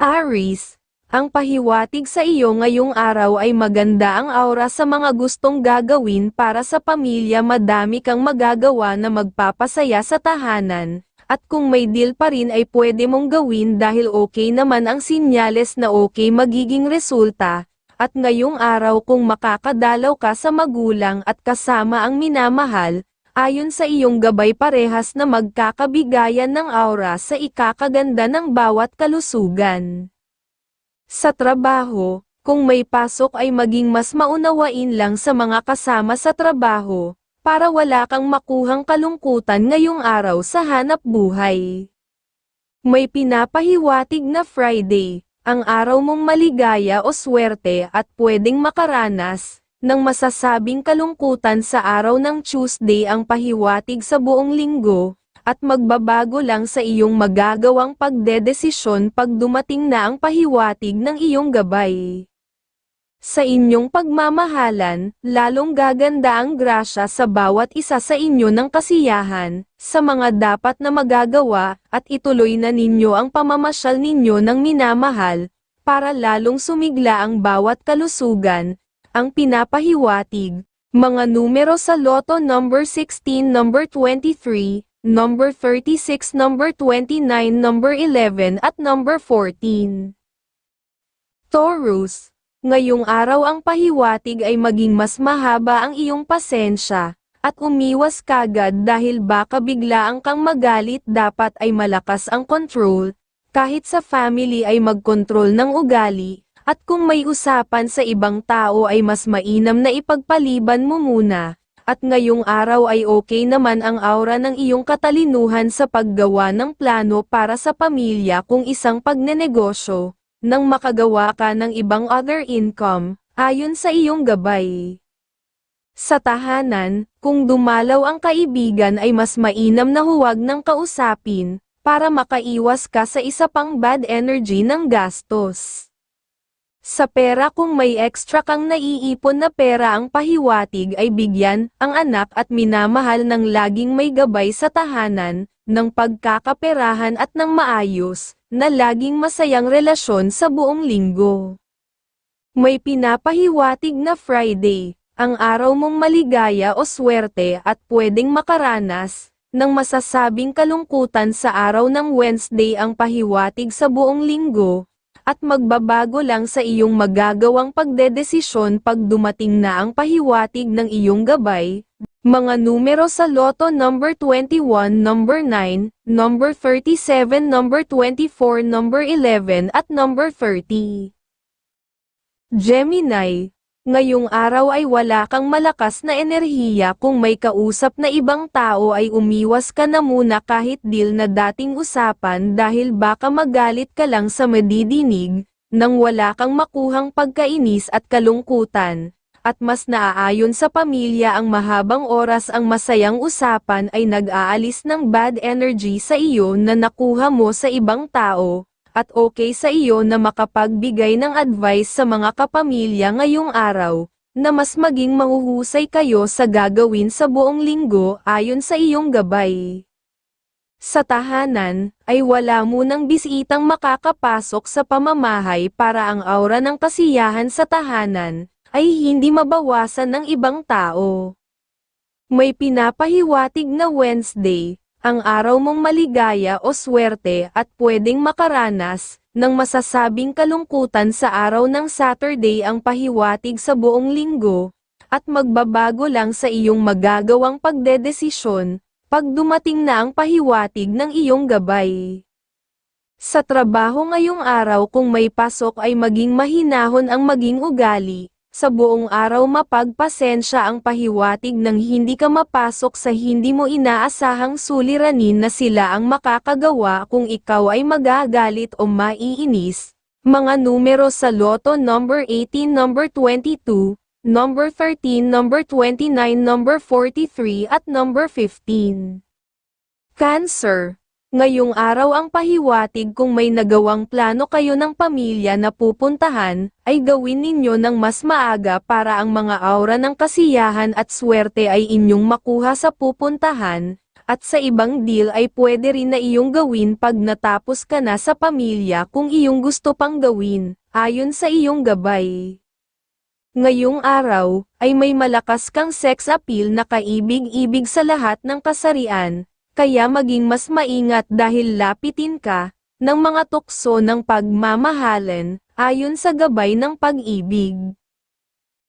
Aries, ang pahiwatig sa iyo ngayong araw ay maganda ang aura sa mga gustong gagawin para sa pamilya. Madami kang magagawa na magpapasaya sa tahanan, at kung may deal pa rin ay pwede mong gawin dahil okay naman ang sinyales na okay magiging resulta, at ngayong araw kung makakadalaw ka sa magulang at kasama ang minamahal, ayon sa iyong gabay parehas na magkakabigayan ng aura sa ikakaganda ng bawat kalusugan. Sa trabaho, kung may pasok ay maging mas maunawain lang sa mga kasama sa trabaho, para wala kang makuhang kalungkutan ngayong araw sa hanap buhay. May pinapahiwatig na Friday, ang araw mong maligaya o swerte at pwedeng makaranas, ng masasabing kalungkutan sa araw ng Tuesday ang pahiwatig sa buong linggo, at magbabago lang sa iyong magagawang pagdedesisyon pag dumating na ang pahiwatig ng iyong gabay. Sa inyong pagmamahalan, lalong gaganda ang grasya sa bawat isa sa inyo ng kasiyahan, sa mga dapat na magagawa, at ituloy na ninyo ang pamamasyal ninyo ng minamahal, para lalong sumigla ang bawat kalusugan, ang pinapahiwatig, mga numero sa Lotto number 16 number 23, number 36 number 29 number 11 at number 14. Taurus, ngayong araw ang pahiwatig ay maging mas mahaba ang iyong pasensya, at umiwas kagad dahil baka biglaang kang magalit dapat ay malakas ang control, kahit sa family ay magkontrol ng ugali, at kung may usapan sa ibang tao ay mas mainam na ipagpaliban mo muna. At ngayong araw ay okay naman ang aura ng iyong katalinuhan sa paggawa ng plano para sa pamilya kung isang pagnenegosyo, nang makagawa ka ng ibang other income, ayon sa iyong gabay. Sa tahanan, kung dumalaw ang kaibigan ay mas mainam na huwag ng kausapin, para makaiwas ka sa isa pang bad energy ng gastos. Sa pera kung may extra kang naiipon na pera ang pahiwatig ay bigyan ang anak at minamahal ng laging may gabay sa tahanan, ng pagkakaperahan at ng maayos, na laging masayang relasyon sa buong linggo. May pinapahiwatig na Friday, ang araw mong maligaya o swerte at pwedeng makaranas, ng masasabing kalungkutan sa araw ng Wednesday ang pahiwatig sa buong linggo, at magbabago lang sa iyong magagawang pagdedesisyon pag dumating na ang pahiwatig ng iyong gabay. Mga numero sa Lotto number 21, number 9, number 37, number 24, number 11 at number 30. Gemini, ngayong araw ay wala kang malakas na enerhiya kung may kausap na ibang tao ay umiwas ka na muna kahit deal na dating usapan dahil baka magalit ka lang sa madidinig, nang wala kang makuhang pagkainis at kalungkutan, at mas naaayon sa pamilya ang mahabang oras ang masayang usapan ay nag-aalis ng bad energy sa iyo na nakuha mo sa ibang tao, at okay sa iyo na makapagbigay ng advice sa mga kapamilya ngayong araw, na mas maging mahuhusay kayo sa gagawin sa buong linggo ayon sa iyong gabay. Sa tahanan, ay wala munang bisitang makakapasok sa pamamahay para ang aura ng kasiyahan sa tahanan, ay hindi mabawasan ng ibang tao. May pinapahiwatig na Wednesday, ang araw mong maligaya o swerte at pwedeng makaranas, ng masasabing kalungkutan sa araw ng Saturday ang pahiwatig sa buong linggo, at magbabago lang sa iyong magagawang pagdedesisyon, pag dumating na ang pahiwatig ng iyong gabay. Sa trabaho ngayong araw kung may pasok ay maging mahinahon ang maging ugali, sa buong araw mapagpasensya ang pahiwatig ng hindi ka mapasok sa hindi mo inaasahang suliranin na sila ang makakagawa kung ikaw ay magagalit o maiinis. Mga numero sa Lotto number 18 number 22, number 13 number 29 number 43 at number 15. Cancer Ngayong araw ang pahiwatig kung may nagawang plano kayo ng pamilya na pupuntahan, ay gawin ninyo ng mas maaga para ang mga aura ng kasiyahan at swerte ay inyong makuha sa pupuntahan, At sa ibang deal ay pwede rin na iyong gawin pag natapos ka na sa pamilya kung iyong gusto pang gawin, ayon sa iyong gabay. Ngayong araw, ay may malakas kang sex appeal na kaibig-ibig sa lahat ng kasarian, kaya maging mas maingat dahil lapitin ka, ng mga tukso ng pagmamahalan, ayon sa gabay ng pag-ibig.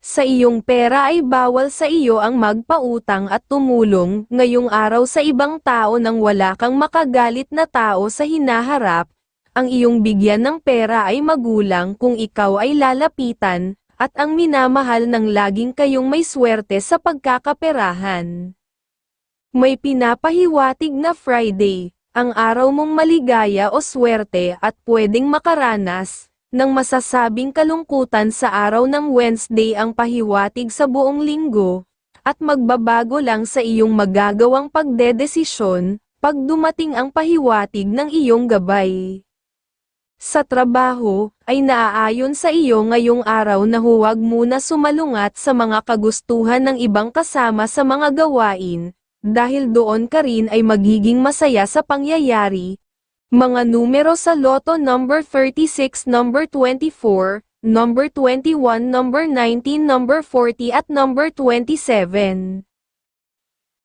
Sa iyong pera ay bawal sa iyo ang magpautang at tumulong ngayong araw sa ibang tao nang wala kang makagalit na tao sa hinaharap. Ang iyong bigyan ng pera ay magulang kung ikaw ay lalapitan, at ang minamahal ng laging kayong may swerte sa pagkakaperahan. May pinapahiwatig na Friday, ang araw mong maligaya o swerte at pwedeng makaranas, ng masasabing kalungkutan sa araw ng Wednesday ang pahiwatig sa buong linggo, at magbabago lang sa iyong magagawang pagdedesisyon, pag dumating ang pahiwatig ng iyong gabay. Sa trabaho, ay naaayon sa iyo ngayong araw na huwag muna sumalungat sa mga kagustuhan ng ibang kasama sa mga gawain, dahil doon ka rin ay magiging masaya sa pangyayari, mga numero sa Lotto number 36, number 24, number 21, number 19, number 40 at number 27.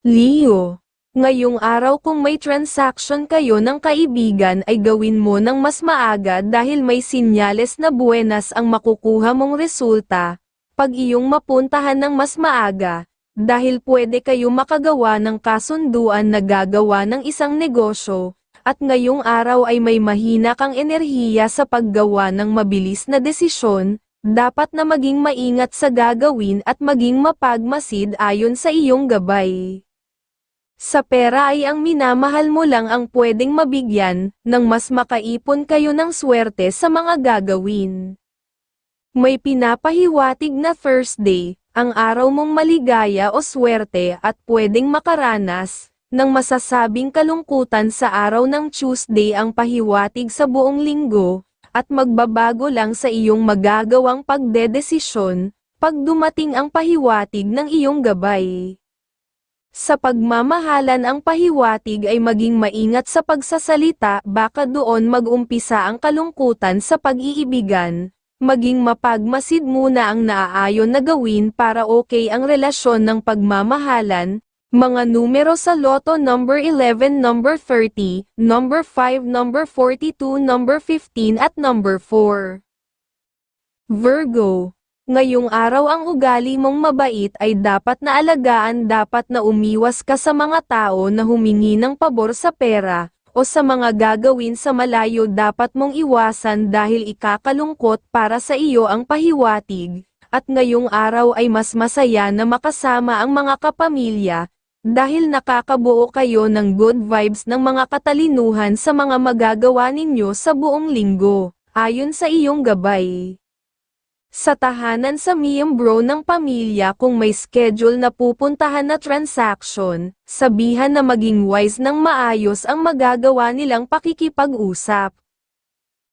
Leo, ngayong araw kung may transaction kayo ng kaibigan ay gawin mo ng mas maaga dahil may sinyales na buenas ang makukuha mong resulta, pag iyong mapuntahan ng mas maaga, dahil pwede kayo makagawa ng kasunduan na gagawa ng isang negosyo, at ngayong araw ay may mahina kang enerhiya sa paggawa ng mabilis na desisyon, dapat na maging maingat sa gagawin at maging mapagmasid ayon sa iyong gabay. Sa pera ay ang minamahal mo lang ang pwedeng mabigyan, nang mas makaipon kayo ng swerte sa mga gagawin. May pinapahiwatig na Thursday, ang araw mong maligaya o swerte at pwedeng makaranas, ng masasabing kalungkutan sa araw ng Tuesday ang pahiwatig sa buong linggo, at magbabago lang sa iyong magagawang pagdedesisyon, pag dumating ang pahiwatig ng iyong gabay. Sa pagmamahalan ang pahiwatig ay maging maingat sa pagsasalita baka doon mag-umpisa ang kalungkutan sa pag-iibigan, maging mapagmasid muna ang naaayon na gawin para okay ang relasyon ng pagmamahalan, mga numero sa Lotto number 11, number 30, number 5, number 42, number 15 at number 4. Virgo Ngayong araw ang ugali mong mabait ay dapat na alagaan dapat na umiwas ka sa mga tao na humingi ng pabor sa pera, o sa mga gagawin sa malayo dapat mong iwasan dahil ikakalungkot para sa iyo ang pahiwatig, at ngayong araw ay mas masaya na makasama ang mga kapamilya, dahil nakakabuo kayo ng good vibes ng mga katalinuhan sa mga magagawa ninyo sa buong linggo, ayon sa iyong gabay. Sa tahanan sa miyembro ng pamilya kung may schedule na pupuntahan na transaction, sabihan na maging wise ng maayos ang magagawa nilang pakikipag-usap.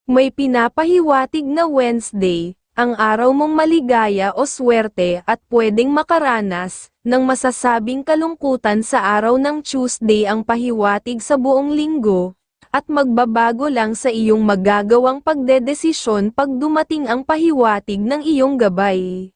May pinapahiwatig na Wednesday, ang araw mong maligaya o swerte at pwedeng makaranas, ng masasabing kalungkutan sa araw ng Tuesday ang pahiwatig sa buong linggo, at magbabago lang sa iyong magagawang pagdedesisyon pag dumating ang pahiwatig ng iyong gabay.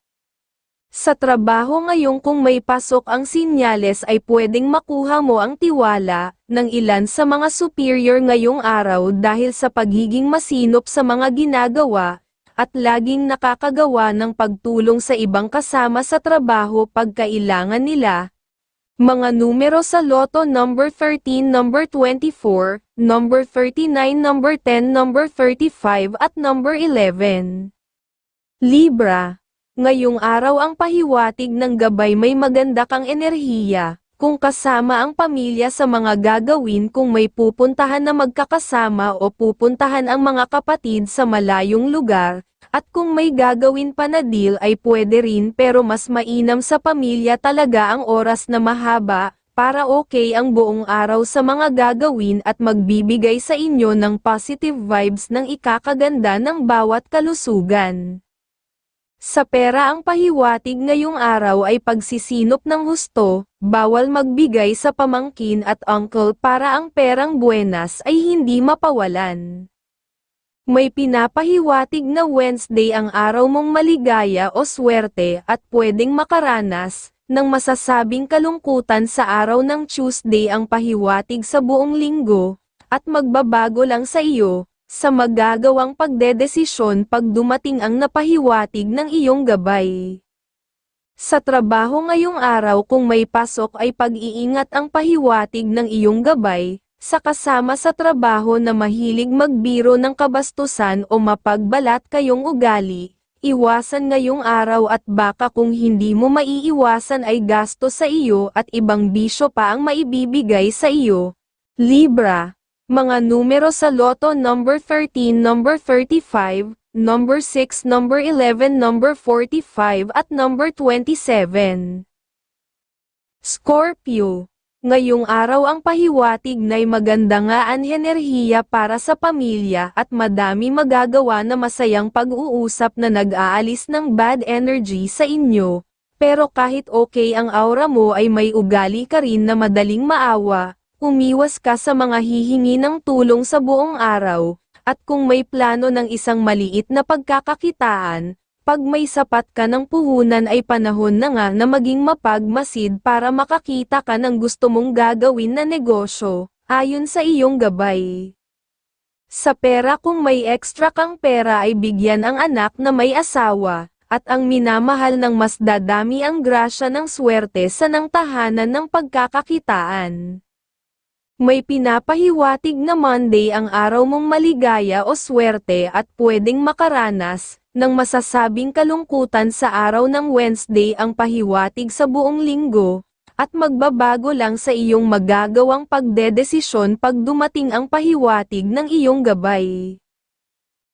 Sa trabaho ngayon kung may pasok ang sinyales ay pwedeng makuha mo ang tiwala ng ilan sa mga superior ngayong araw dahil sa pagiging masinop sa mga ginagawa, at laging nakakagawa ng pagtulong sa ibang kasama sa trabaho pag kailangan nila, mga numero sa Lotto number 13, number 24, number 39, number 10, number 35 at number 11. Libra. Ngayong araw ang pahiwatig ng gabay may maganda kang enerhiya, kung kasama ang pamilya sa mga gagawin kung may pupuntahan na magkakasama o pupuntahan ang mga kapatid sa malayong lugar, at kung may gagawin pa na deal ay pwede rin pero mas mainam sa pamilya talaga ang oras na mahaba, para okay ang buong araw sa mga gagawin at magbibigay sa inyo ng positive vibes ng ikakaganda ng bawat kalusugan. Sa pera ang pahiwatig ngayong araw ay pagsisinop ng husto, bawal magbigay sa pamangkin at uncle para ang perang buenas ay hindi mapawalan. May pinapahiwatig na Wednesday ang araw mong maligaya o swerte at pwedeng makaranas, ng masasabing kalungkutan sa araw ng Tuesday ang pahiwatig sa buong linggo, at magbabago lang sa iyo, sa magagawang pagdedesisyon pag dumating ang napahiwatig ng iyong gabay. Sa trabaho ngayong araw kung may pasok ay pag-iingat ang pahiwatig ng iyong gabay, sa kasama sa trabaho na mahilig magbiro ng kabastusan o mapagbalat kayong ugali, iwasan ngayong araw at baka kung hindi mo maiiwasan ay gasto sa iyo at ibang bisyo pa ang maibibigay sa iyo. Libra mga numero sa loto number 13, number 35, number 6, number 11, number 45 at number 27. Scorpio. Ngayong araw ang pahiwatig na'y maganda nga ang enerhiya para sa pamilya at madami magagawa na masayang pag-uusap na nag-aalis ng bad energy sa inyo. Pero kahit okay ang aura mo ay may ugali ka rin na madaling maawa, Umiwas ka sa mga hihingi ng tulong sa buong araw, at kung may plano ng isang maliit na pagkakakitaan, pag may sapat ka ng puhunan ay panahon na nga na maging mapagmasid para makakita ka ng gusto mong gagawin na negosyo, ayon sa iyong gabay. Sa pera kung may extra kang pera ay bigyan ang anak na may asawa, at ang minamahal ng mas dadami ang grasya ng swerte sa nang tahanan ng pagkakakitaan. May pinapahiwatig na Monday ang araw mong maligaya o swerte at pwedeng makaranas, ng masasabing kalungkutan sa araw ng Wednesday ang pahiwatig sa buong linggo, at magbabago lang sa iyong magagawang pagdedesisyon pag dumating ang pahiwatig ng iyong gabay.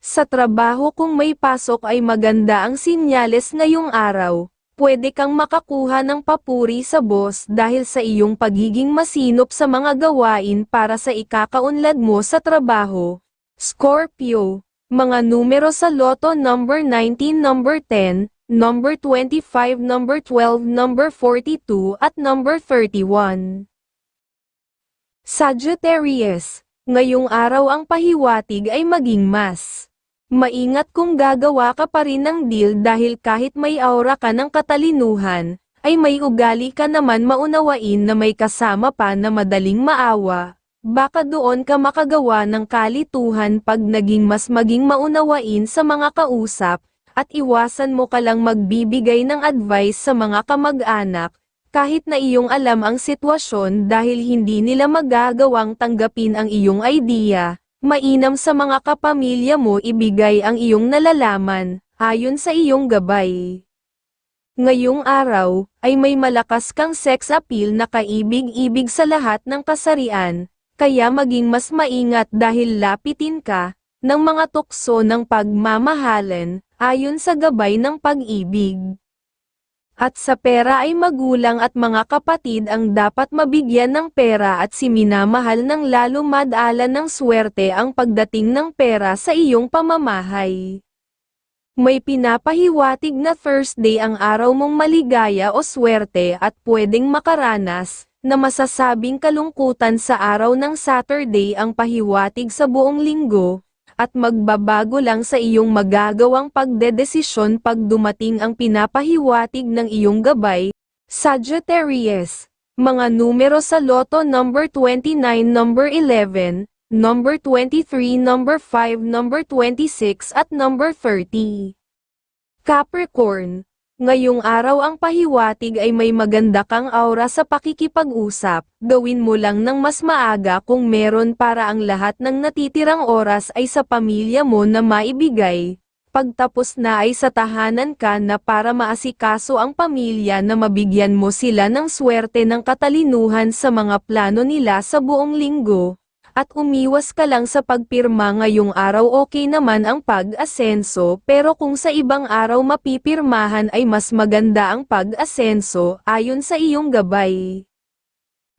Sa trabaho kung may pasok ay maganda ang sinyales ngayong araw, pwede kang makakuha ng papuri sa boss dahil sa iyong pagiging masinop sa mga gawain para sa ikakaunlad mo sa trabaho. Scorpio, mga numero sa loto number 19, number 10, number 25, number 12, number 42 at number 31. Sagittarius, ngayong araw ang pahiwatig ay maging mas Maingat kung gagawa ka pa rin ng deal dahil kahit may aura ka ng katalinuhan, ay may ugali ka naman maunawain na may kasama pa na madaling maawa. Baka doon ka makagawa ng kalituhan pag naging mas maging maunawain sa mga kausap, at iwasan mo ka lang magbibigay ng advice sa mga kamag-anak, kahit na iyong alam ang sitwasyon dahil hindi nila magagawang tanggapin ang iyong idea, Mainam sa mga kapamilya mo ibigay ang iyong nalalaman, ayon sa iyong gabay. Ngayong araw, ay may malakas kang sex appeal na kaibig-ibig sa lahat ng kasarian, kaya maging mas maingat dahil lapitin ka, ng mga tukso ng pagmamahalan, ayon sa gabay ng pag-ibig. At sa pera ay magulang at mga kapatid ang dapat mabigyan ng pera at si minamahal ng lalo madala ng swerte ang pagdating ng pera sa iyong pamamahay. May pinapahiwatig na Thursday ang araw mong maligaya o swerte at pwedeng makaranas, na masasabing kalungkutan sa araw ng Saturday ang pahiwatig sa buong linggo, at magbabago lang sa iyong magagawang pagdedesisyon pag dumating ang pinapahiwatig ng iyong gabay. Sagittarius, mga numero sa loto number 29, number 11, number 23, number 5, number 26 at number 30. Capricorn, Ngayong araw ang pahiwatig ay may maganda kang aura sa pakikipag-usap, gawin mo lang ng mas maaga kung meron para ang lahat ng natitirang oras ay sa pamilya mo na maibigay. Pagtapos na ay sa tahanan ka na para maasikaso ang pamilya na mabigyan mo sila ng swerte ng katalinuhan sa mga plano nila sa buong linggo at umiwas ka lang sa pagpirma ngayong araw okay naman ang pag-asenso pero kung sa ibang araw mapipirmahan ay mas maganda ang pag-asenso ayon sa iyong gabay.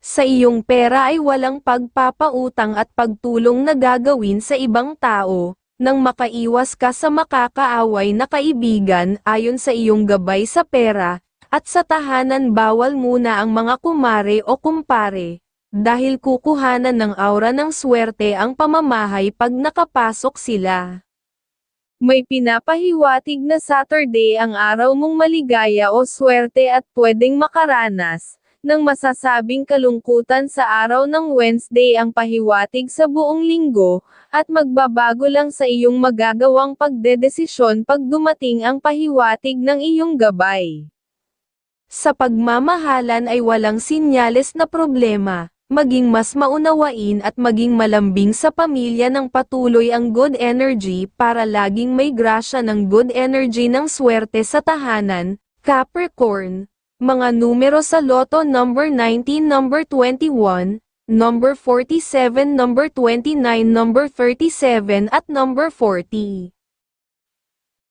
Sa iyong pera ay walang pagpapautang at pagtulong na gagawin sa ibang tao, nang makaiwas ka sa makakaaway na kaibigan ayon sa iyong gabay sa pera, at sa tahanan bawal muna ang mga kumare o kumpare, dahil kukuhanan ng aura ng swerte ang pamamahay pag nakapasok sila. May pinapahiwatig na Saturday ang araw mong maligaya o swerte at pwedeng makaranas, ng masasabing kalungkutan sa araw ng Wednesday ang pahiwatig sa buong linggo, at magbabago lang sa iyong magagawang pagdedesisyon pag dumating ang pahiwatig ng iyong gabay. Sa pagmamahalan ay walang sinyales na problema, maging mas maunawain at maging malambing sa pamilya ng patuloy ang good energy para laging may grasya ng good energy ng swerte sa tahanan, Capricorn. Mga numero sa loto number 19, number 21, number 47, number 29, number 37 at number 40.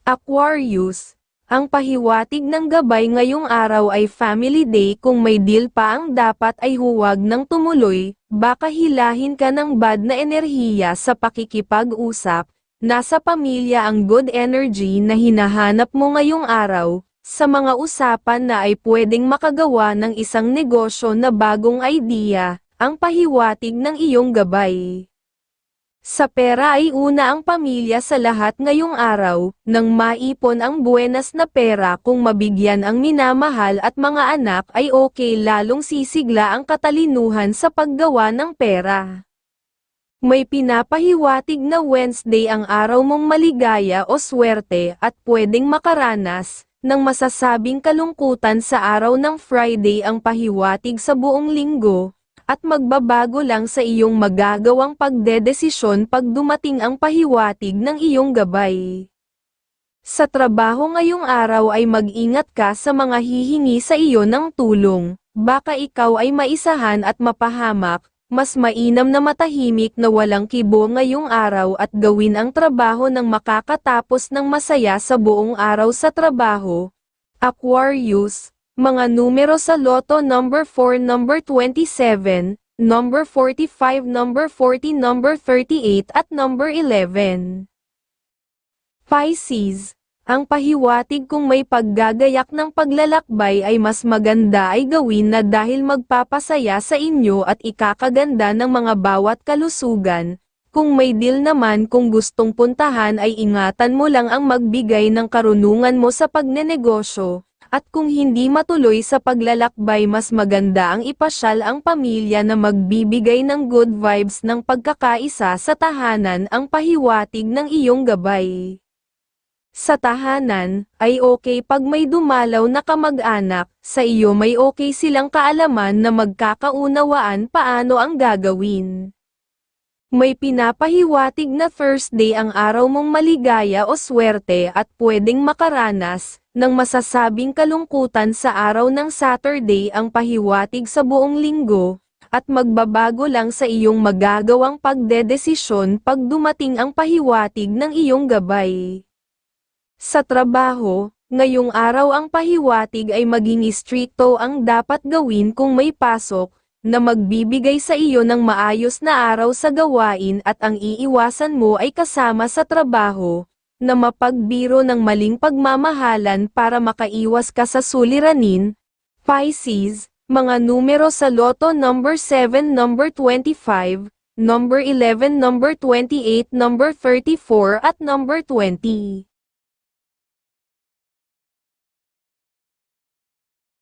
Aquarius, ang pahiwatig ng gabay ngayong araw ay family day kung may deal pa ang dapat ay huwag nang tumuloy, baka hilahin ka ng bad na enerhiya sa pakikipag-usap, nasa pamilya ang good energy na hinahanap mo ngayong araw, sa mga usapan na ay pwedeng makagawa ng isang negosyo na bagong idea, ang pahiwatig ng iyong gabay. Sa pera ay una ang pamilya sa lahat ngayong araw, nang maipon ang buenas na pera kung mabigyan ang minamahal at mga anak ay okay lalong sisigla ang katalinuhan sa paggawa ng pera. May pinapahiwatig na Wednesday ang araw mong maligaya o swerte at pwedeng makaranas, ng masasabing kalungkutan sa araw ng Friday ang pahiwatig sa buong linggo, at magbabago lang sa iyong magagawang pagdedesisyon pag dumating ang pahiwatig ng iyong gabay. Sa trabaho ngayong araw ay mag-ingat ka sa mga hihingi sa iyo ng tulong, baka ikaw ay maisahan at mapahamak, mas mainam na matahimik na walang kibo ngayong araw at gawin ang trabaho ng makakatapos ng masaya sa buong araw sa trabaho. Aquarius, mga numero sa loto number 4, number 27, number 45, number 40, number 38 at number 11. Pisces, ang pahiwatig kung may paggagayak ng paglalakbay ay mas maganda ay gawin na dahil magpapasaya sa inyo at ikakaganda ng mga bawat kalusugan. Kung may deal naman kung gustong puntahan ay ingatan mo lang ang magbigay ng karunungan mo sa pagnenegosyo, at kung hindi matuloy sa paglalakbay mas maganda ang ipasyal ang pamilya na magbibigay ng good vibes ng pagkakaisa sa tahanan ang pahiwatig ng iyong gabay. Sa tahanan, ay okay pag may dumalaw na kamag-anak, sa iyo may okay silang kaalaman na magkakaunawaan paano ang gagawin. May pinapahiwatig na Thursday ang araw mong maligaya o swerte at pwedeng makaranas, ng masasabing kalungkutan sa araw ng Saturday ang pahiwatig sa buong linggo, at magbabago lang sa iyong magagawang pagdedesisyon pag dumating ang pahiwatig ng iyong gabay. Sa trabaho, ngayong araw ang pahiwatig ay maging istrikto ang dapat gawin kung may pasok, na magbibigay sa iyo ng maayos na araw sa gawain at ang iiwasan mo ay kasama sa trabaho, na mapagbiro ng maling pagmamahalan para makaiwas ka sa suliranin. Pisces, mga numero sa loto number 7, number 25, number 11, number 28, number 34 at number 20.